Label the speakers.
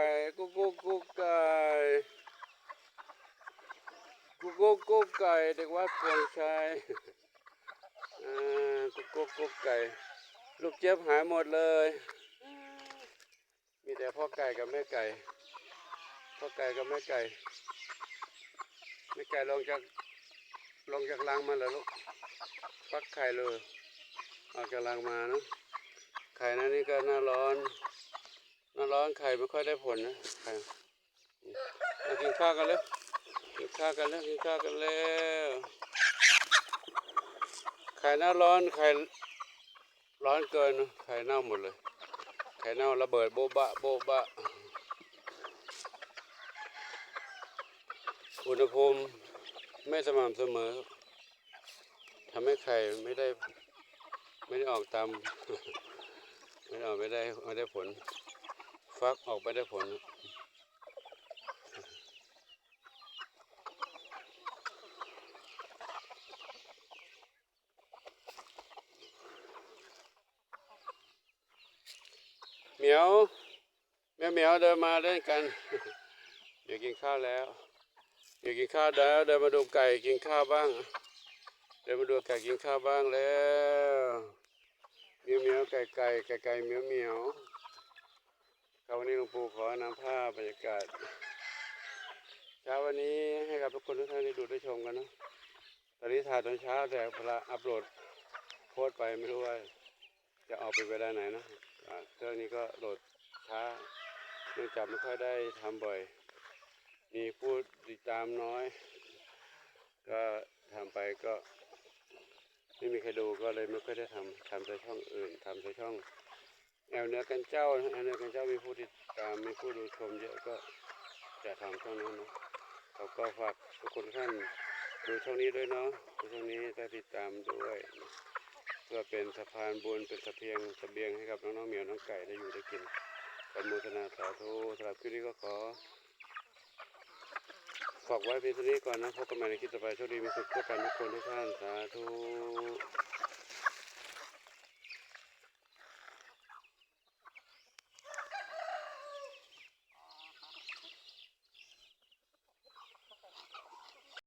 Speaker 1: ก่กุ๊กกุ๊กกุ๊กไก่กุ๊กกุ๊กกุ๊กไก่เด็กวัดปวยชัยกุ๊กกุ๊กกุ๊กไก่ลูกเจี๊ยบหายหมดเลย มีแต่พ่อไก่กับแม่ไก่ พ่อไก่กับแม่ไก่ แม่ไก่ลงจากลงจากลังมาแล้วลูกฟักไข่เลยออกจากลังมานะไข่นั้นนี่ก็น่าร้อน หน้าร้อนไข่ไม่ค่อยได้ผลนะไข่มากินข้าวกันแล้วกินข้าวกันแล้วกินข้าวกันแล้วไข่หน้าร้อนไข่ร้อนเกินนะไข่เน่าหมดเลยไข่เน่าระเบิดโบ๊ะบะโบ๊ะบะอุณหภูมิไม่สม่ำเสมอทำให้ไข่ไม่ได้ไม่ได้ออกตามไม่ได้ออกไม่ได้ไม่ได้ผล ฟักออกไปได้ผลเหมียวแม่เหมียวเดินมาเล่นกันเดี๋ยวกินข้าวแล้วเดี๋ยวกินข้าวแล้วเดินมาดูไก่กินข้าวบ้าง เดินมาดูไก่กินข้าวบ้างแล้วเมียวเมียวไก่ไก่ไก่ไก่เมียวเมียว วงปู่ขอนำภาพบรรยากาศเช้าวันนี้ให้กับทุกคนทุกท่านได้ดูได้ชมกันนะตอนนี้ถ่ายตอนเช้าแต่พระอัปโหลดโพสไปไม่รู้ว่าจะออกไปเวลาไหนนะเครื่องนี้ก็โหลดช้าเนื่องจากไม่ค่อยได้ทำบ่อย มีผู้ติดตามน้อย ก็ทำไปก็ไม่มีใครดูก็เลยไม่ค่อยได้ทำทำแต่ช่องอื่นทำแต่ช่อง แอวเนือกันเจ้าแอวเนือกันเจ้ามีผู้ติดตามมีผู้ดูชมเยอะก็จะทำช่องนั้นนะเขาก็ฝากทุกคนท่านดูช่องนี้ด้วยเนาะดูช่องนี้ได้ติดตามด้วยเพื่อเป็นสะพานบุญเป็นสะเพียงสะเบียงให้กับน้องๆเหมียวน้องไก่ได้อยู่ได้กินขออนุโมทนาสาธุสำหรับคลิปนี้ก็ขอฝากไว้เพียงเท่านี้ก่อนนะพบกันใหม่ในคลิปต่อไปโชคดีมีสุขทั่วกันทุกคนทุกท่านสาธุ